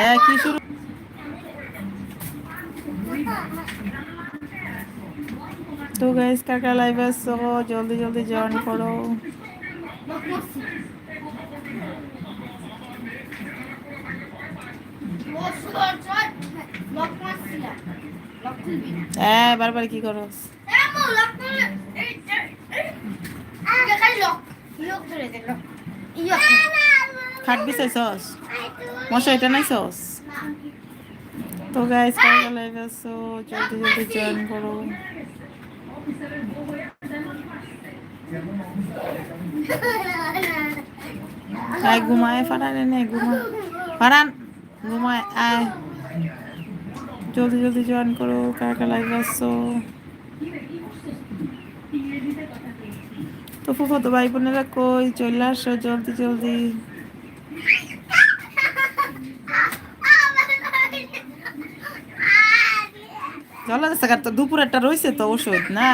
হ্যাঁ কি শুরু? তো গাইস কাকা লাইভ আসছো জলদি জলদি জয়েন করো। হ্যাঁ বারবার কি করো? খাট বিছাইছস মশা এটা নাই সস? তো গাইস কাকা লাইভ আসছো জলদি জলদি জয়েন করো। আয়, ঘুমায়, ফারান নে ঘুমা। ফারান, ঘুমায়, আয়। জলদি জলদি জয়েন করো কাকা লাইভ আসছো? তো ফুফো তো ভাই বোনেরা কই? চলে আসো, জলদি জলদি। চলো সাকার তো দুপুরেরটা রয়েছে তো ওষুধ, না?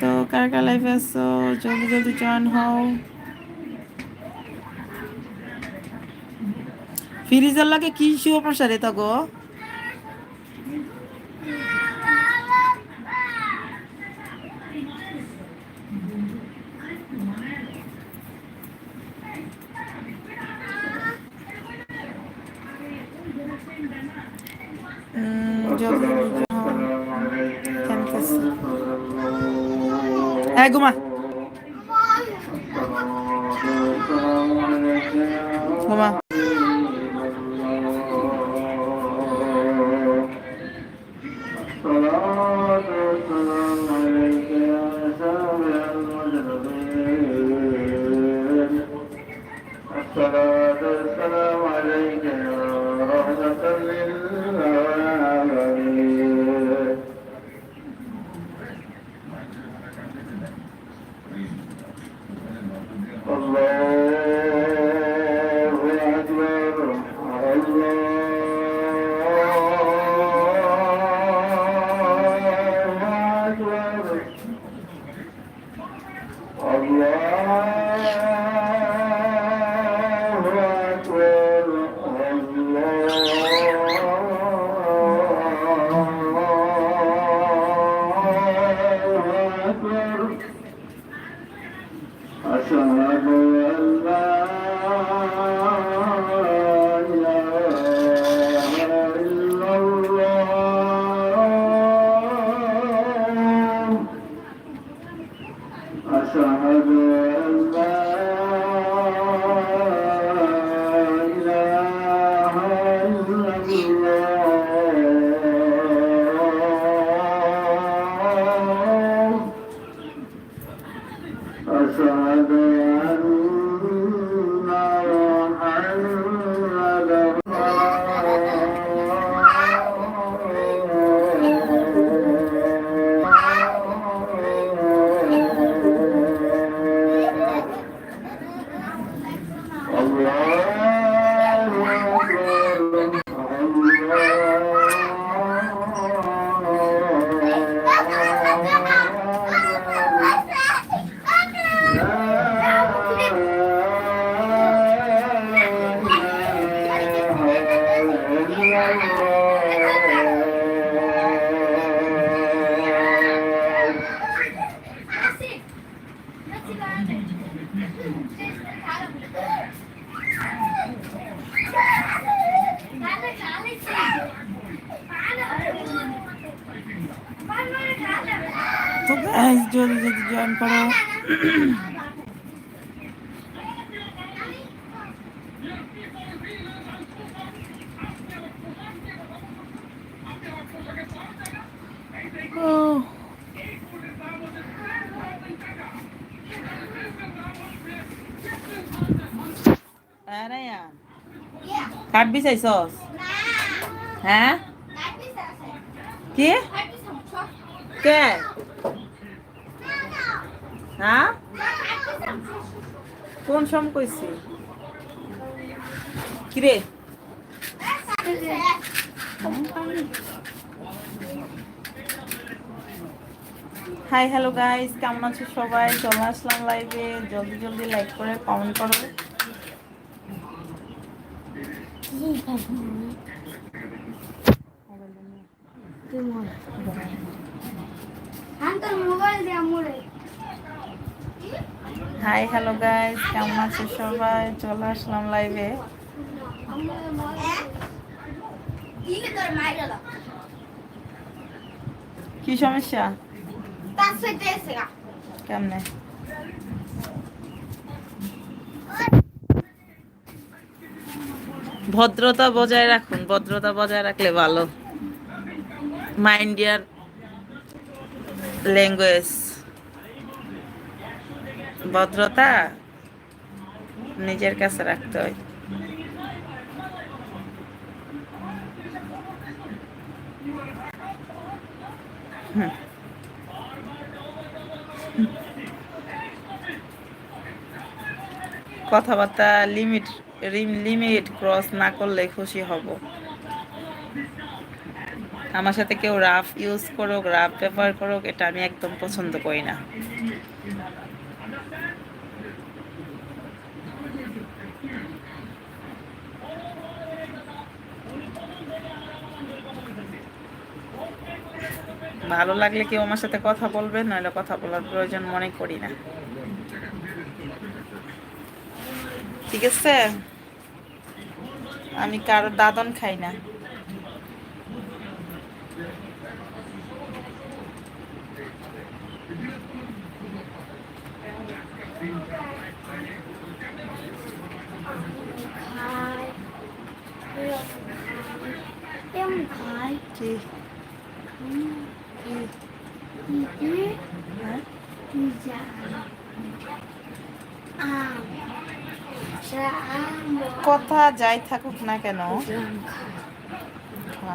তো কার কার লাইফে আসছো জলদি জলদি জয়েন হও। ফ্রিজের লাগে কি শুভ প্রসারে তো গো ঘুমা ঘুমা ও আরে ইয়ার কাট হ্যাঁ? কি? কে? হ্যাঁ? কোন সম কইছি? কিরে? হাই হ্যালো গাইস কেমন আছো সবাই? চলে আসলাম লাইভে জলদি জলদি লাইক করে কমেন্ট করো। হাই হ্যালো গাইস কেমন আছো সবাই? চলে আসলাম লাইভে দিলে তোর মাইরা দাও কি সমস্যা? কেমনে? ভদ্রতা বজায় রাখুন, ভদ্রতা বজায় রাখলে ভালো। মাইন্ড ইয়ার ল্যাঙ্গুয়েজ ভদ্রতা নিজের কাছে রাখতে হয়। কথাবার্তা লিমিট লিমিট ক্রস না করলে খুশি হব। আমার সাথে কেউ রাফ ইউজ করুক রাফ ব্যবহার করুক, এটা আমি একদম পছন্দ করি না। ভালো লাগলে কেউ আমার সাথে কথা বলবে নইলে কথা বলার প্রয়োজন মনে করি না। ঠিক আছে? আমি কারও দাদন খাই না। কেমন কি? হ্যাঁ? কথা যাই থাকুক না কেন খা।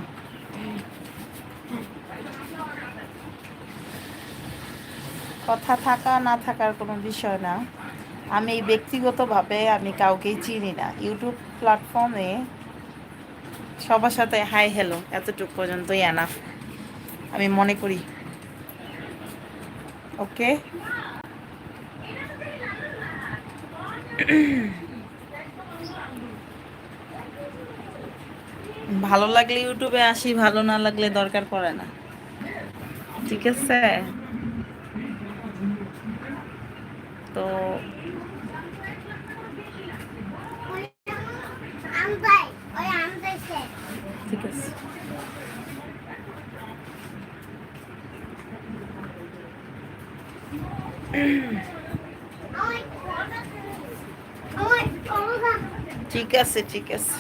কথা থাকা না থাকার কোনো বিষয় না আমি এই ব্যক্তিগতভাবে আমি কাউকেই চিনি না ইউটিউব প্ল্যাটফর্মে সবার সাথে হাই হ্যালো এতটুকু পর্যন্তই এনাফ আমি মনে করি। ওকে? ভালো লাগলে ইউটিউবে আসি ভালো না লাগলে দরকার পড়ে না। ঠিক আছে? তো ঠিক আছে ওই ওই কমলা ঠিক আছে ঠিক আছে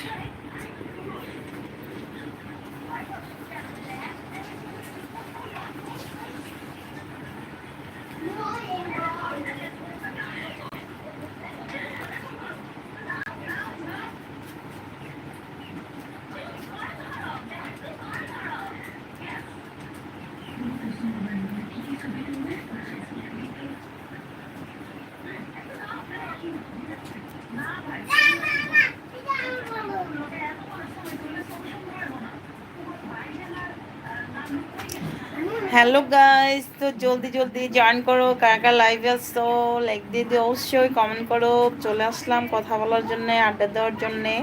হ্যালো গাইস তো জলদি জলদি জয়েন করো। কার কার লাইভে আসছো? লাইক দিয়ে দিয়ে অবশ্যই কমেন্ট করো। চলে আসলাম কথা বলার জন্য, আড্ডা দেওয়ার জন্যে।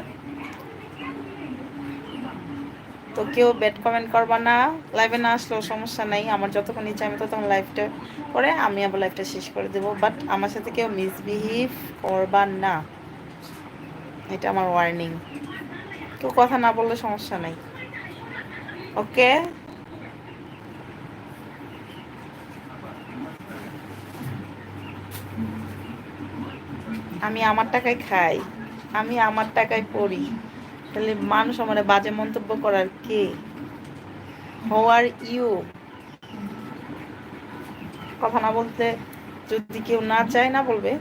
তো কেউ ব্যাড কমেন্ট করবা না। লাইভে না আসলেও সমস্যা নাই। আমার যতক্ষণ ইচ্ছা আমি ততক্ষণ লাইভটা করে আমি আবার লাইভটা শেষ করে দেবো। বাট আমার সাথে কেউ মিসবিহেভ করবা না। এটা আমার ওয়ার্নিং কেউ কথা না বললে সমস্যা নাই। ওকে আমি আমার টাকায় খাই, আমি আমার টাকায় পড়ি। তাহলে মানুষ আমার বাজে মন্তব্য করার কে? হো আর ইউ কথা না বলতে যদি কেউ না চায় না বলবে,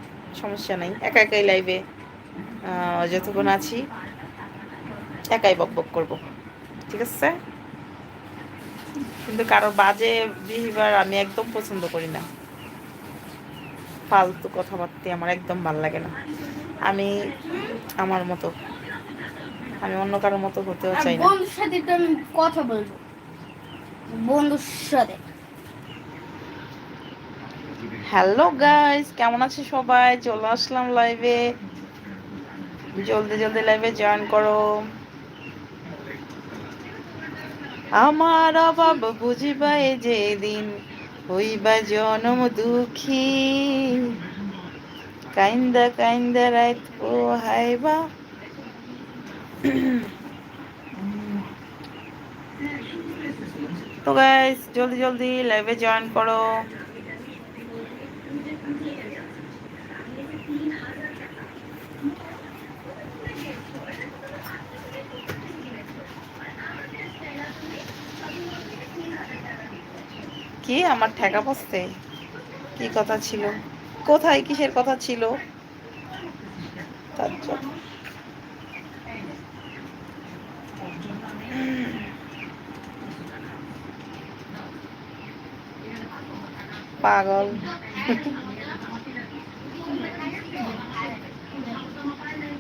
সমস্যা নাই। একা একাই লাইভে যতক্ষণ আছি, একাই বক বক করব। ঠিক আছে? কিন্তু কারোর বাজে বিহেভিয়ার আমি একদম পছন্দ করি না। ফালতু কথাবার্তা আমার একদম ভালো লাগে না। আমি আমার মতো। আমি অন্য কারোর মতো হতেও চাই না। বন্ধুর সাথে একটু আমি কথা বলব। বন্ধুর সাথে। হ্যালো গাইস কেমন আছে সবাই? চলে আসলাম লাইভে জলদি জলদি লাইভে জয়েন করো। আমার অভাব বুঝিবাই যেদিন হইবা জনম দুঃখী। কাইন্দা কাইন্দা রাত পোহাইবা। তো গাইস জলদি জলদি লাইভে জয়েন করো। কি আমার ঠেকা পড়ছে? কি কথা ছিল? কোথায় কিসের কথা ছিল? তার জন্য। পাগল।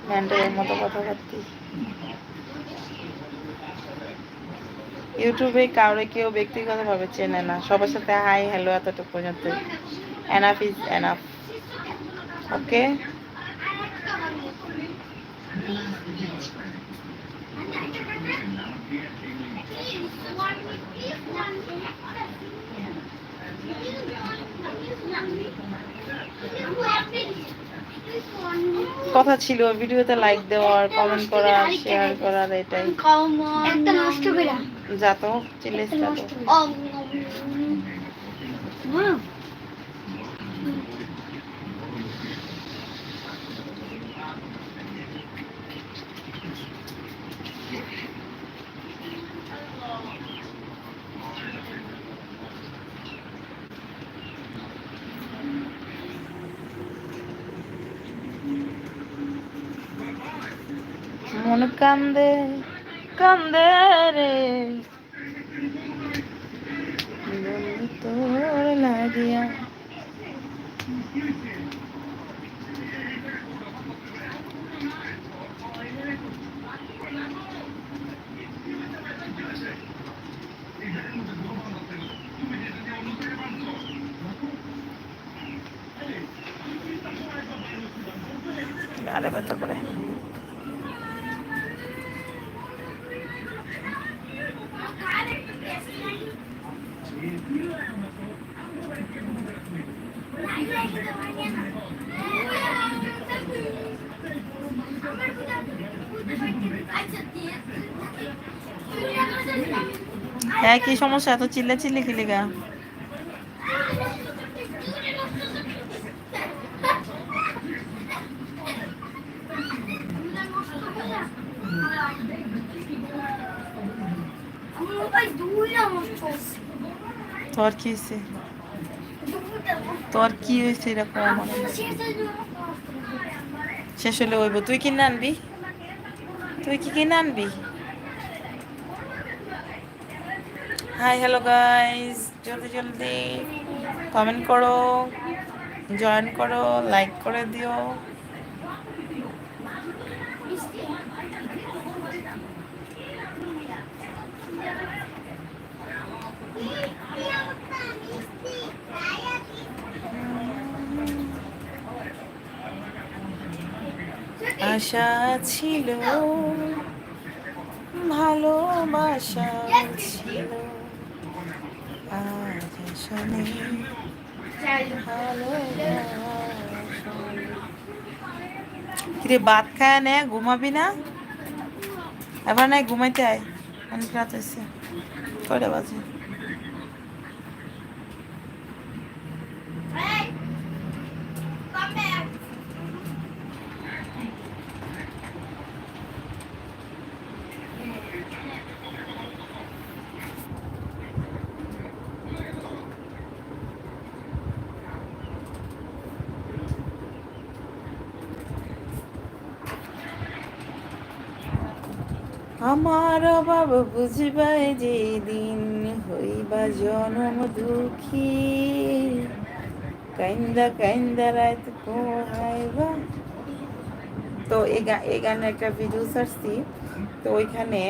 ম্যান্ডেলের মতো কথা বলতি ইউটিউবে কাউরে কেউ ব্যক্তিগতভাবে চেনে না। সবার সাথে হাই, হ্যালো এতটুকু পর্যন্ত। এনাফ ইজ এনাফ ওকে কথা ছিল ভিডিওতে লাইক দেওয়ার কমেন্ট করার শেয়ার করার, এটাই। নষ্ট করে যা তো চিল্লিস যা তো ও মন কান্দে রে। তোর লাগিয়া। আরে ব্যথা করে। কি সমস্যা, এত চিল্লা চিল্লি কি লিগা তোর কি হয়েছে? তোর কি হয়েছে এরকম? শেষ হলে হইব তুই কিনে আনবি? তুই কি কিনে আনবি? হাই হ্যালো গাইস জলদি জলদি কমেন্ট করো জয়েন করো লাইক করে দিও। আশা ছিল, ভালোবাসা ছিল। কিরে ভাত খায় নে, ঘুমাবি না? এবার নাই, ঘুমাইতে আয়। অনেক রাত হয়েছে কয়টা বাজে? আমার অভাব বুঝবাই যে দিন হইবা জনম দুঃখী। কাইন্দা কাইন্দা রাত পোহাইবা। তো এই গা এই গানের একটা ভিডিও ছাড়ছি। তো ওইখানে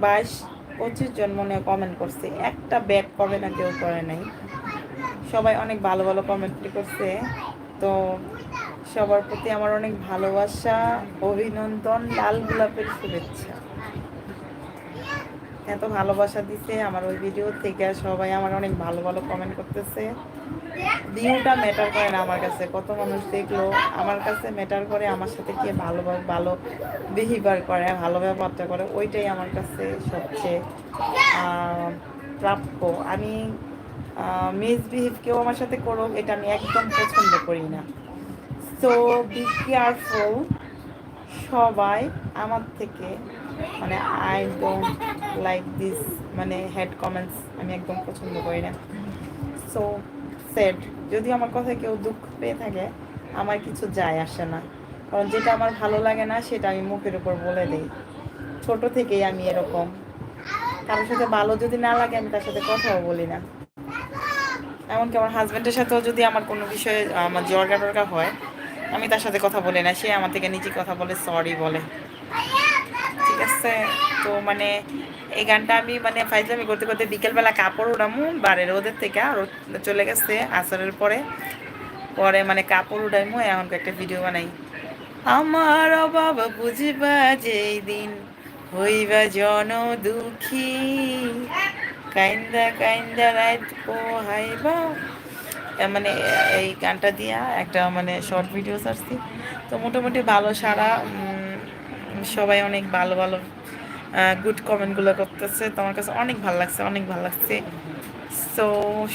বাইশ, পঁচিশ জন মনে কমেন্ট করছে। একটা ব্যাক কবে না কেউ করে নাই। সবাই অনেক ভালো ভালো কমেন্ট করছে। তো সবার প্রতি আমার অনেক ভালোবাসা, অভিনন্দন, লাল গোলাপের শুভেচ্ছা। এত ভালোবাসা দিছে আমার ওই ভিডিও থেকে। সবাই আমার অনেক ভালো ভালো কমেন্ট করতেছে। ভিউটা ম্যাটার করে না আমার কাছে। কত মানুষ দেখল, আমার কাছে ম্যাটার করে, আমার সাথে কে ভালো ভালো বিহেভিয়ার করে, ভালো ব্যবহারটা করে, ওইটাই আমার কাছে সবচেয়ে প্রাপ্য। আমি মিসবিহেভ কেউ আমার সাথে করুক, এটা আমি একদম পছন্দ করি না। সো বি কেয়ারফুল সবাই আমার থেকে মানে আই ডোন্ট লাইক দিস মানে হেড কমেন্টস আমি একদম পছন্দ করি না। সো সেড যদি আমার কথায় কেউ দুঃখ পেয়ে থাকে, আমার কিছু যায় আসে না। কারণ যেটা আমার ভালো লাগে না, সেটা আমি মুখের উপর বলে দিই। ছোট থেকেই আমি এরকম। কারোর সাথে ভালো যদি না লাগে, আমি তার সাথে কথাও বলি না। এমনকি আমার হাজব্যান্ডের সাথেও যদি আমার কোনো বিষয়ে, আমার জর্গা টর্গা হয়, আমি তার সাথে কথা বলি না। সে আমার থেকে নিজে কথা বলে সরি বলে। ঠিক আছে তো মানে এই গানটা আমি মানে ফাইজলামি করতে করতে বিকেলবেলা কাপড় উড়ামু বারে রোদের থেকে, আর চলে গেছে আসরের পরে। পরে মানে কাপড় উড়াইমু, এখন একটা ভিডিও বানাই। আমার অভাব বুঝবা যেই দিন হইবা জন দুঃখী কাইন্দা কাইন্দা রাত পোহাইবা। মানে এই গানটা দিয়া একটা মানে শর্ট ভিডিও ছাড়ছি। তো মোটামুটি ভালো সারা সবাই অনেক ভালো ভালো গুড কমেন্টগুলো করতেছে। তোমার কাছে অনেক ভালো লাগছে, অনেক ভালো লাগছে। সো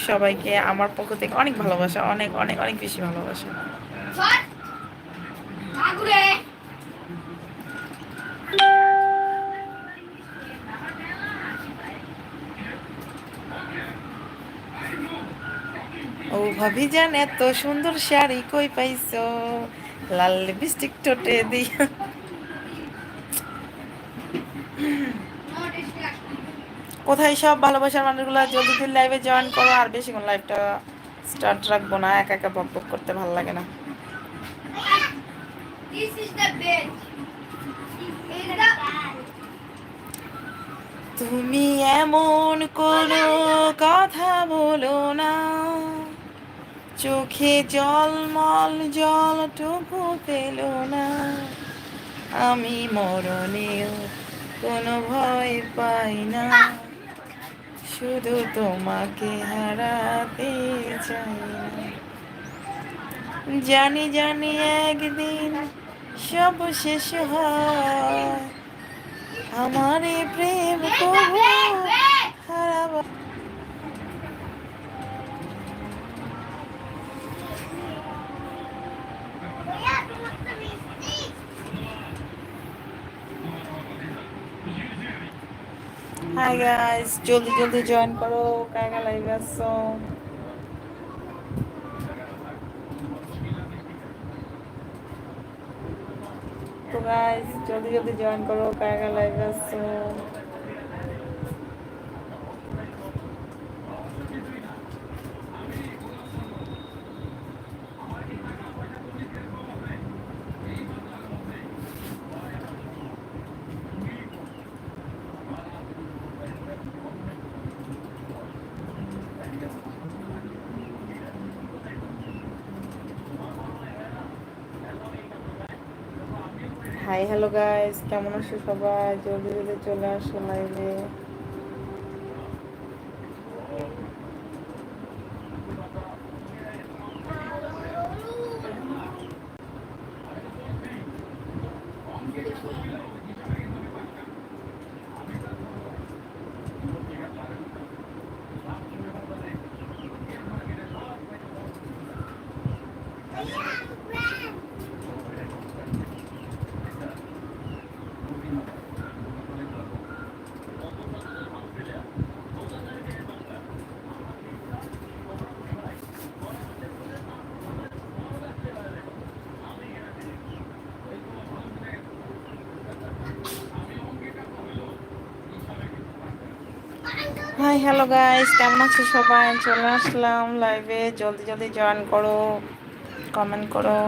সবাইকে আমার পক্ষ থেকে অনেক ভালোবাসা, অনেক অনেক অনেক বেশি ভালোবাসা। ও ভাবি জান, এত সুন্দর শাড়ি কই পাইছো? লাল লিপস্টিক টোটে দিয়া। কোথায় সব ভালোবাসার মানুষগুলো জলদি জলদি লাইভে জয়েন করো আর বেশিক্ষণ লাইভটা স্টার্ট রাখব না একা একা বক বক করতে ভালো লাগে না। তুমি এমন কোনো কথা বলো না চোখে জলমল জলটুকু পেল না। আমি মরণেও কোনো ভয় পাই না। শুধু তোমাকে হারাতে চাই জানি জানি একদিন সব শেষ হয়। আমার প্রেম কবু হারাবা হাই গাইস জলদি জলদি জয়েন করো, কাকা লাইভ আসো তো গাইস জলদি জলদি জয়েন করো, কাকা লাইভ আসছো হাই হ্যালো গাইস কেমন আছো সবাই? জলদি জলদি চলে আসো লাইভে হাই হ্যালো গাইস কেমন আছো সবাই? চলে আসলাম লাইভে জলদি জলদি জয়েন করো। কমেন্ট করো।